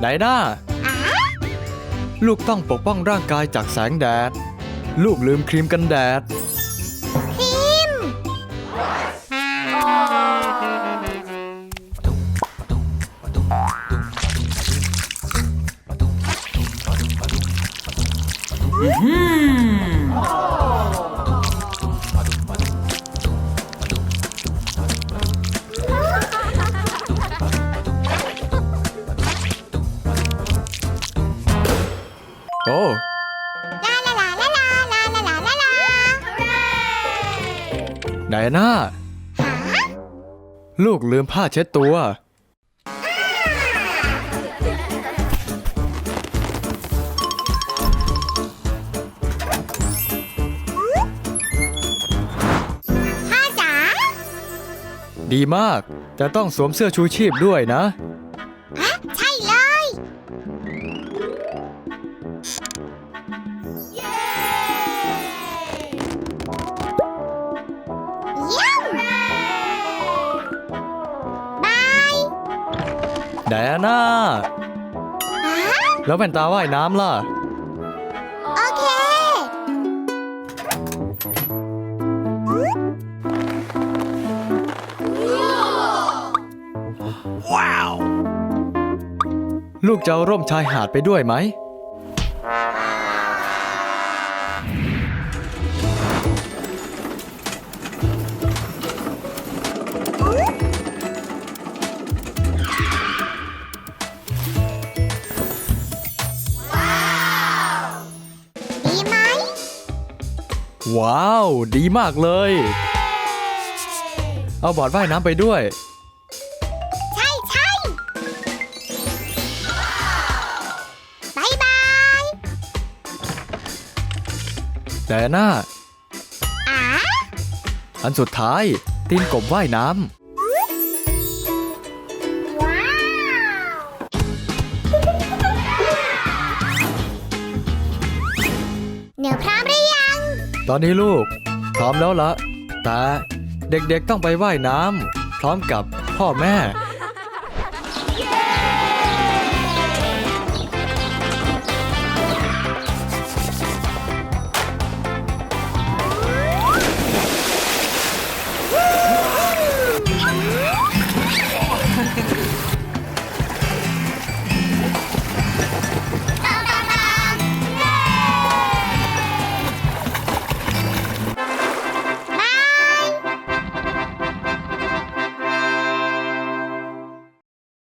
ไดน่าอะลูกต้องปกป้องร่างกายจากแสงแดด ลูกลืมครีมกันแดด ครีม โอ้ลาลาลาลาลาลาลาลาลาลาไดน่าหาลูกลืมผ้าเช็ดตัว พ่อจ๋าดีมาก แต่ต้องสวมเสื้อชูชีพด้วยนะ ฮะใช่ เลยเยี่ยมบายไดน่าฮะแล้วแว่นตาว่ายน้ำล่ะ โอเคลูกจะเอาร่มชายหาดไปด้วยไหม ว้าว ดีมากเลย เอาบอร์ดว่ายน้ำไปด้วย ใช่ใช่บายบายแต่น่าอะอันสุดท้าย ตีนกบว่ายน้ว้าว เหนือพร้อมหรือยังำ ตอนนี้ลูก พร้อมแล้วละแต่เด็กๆต้องไปว่ายน้ำพร้อมกับพ่อแม่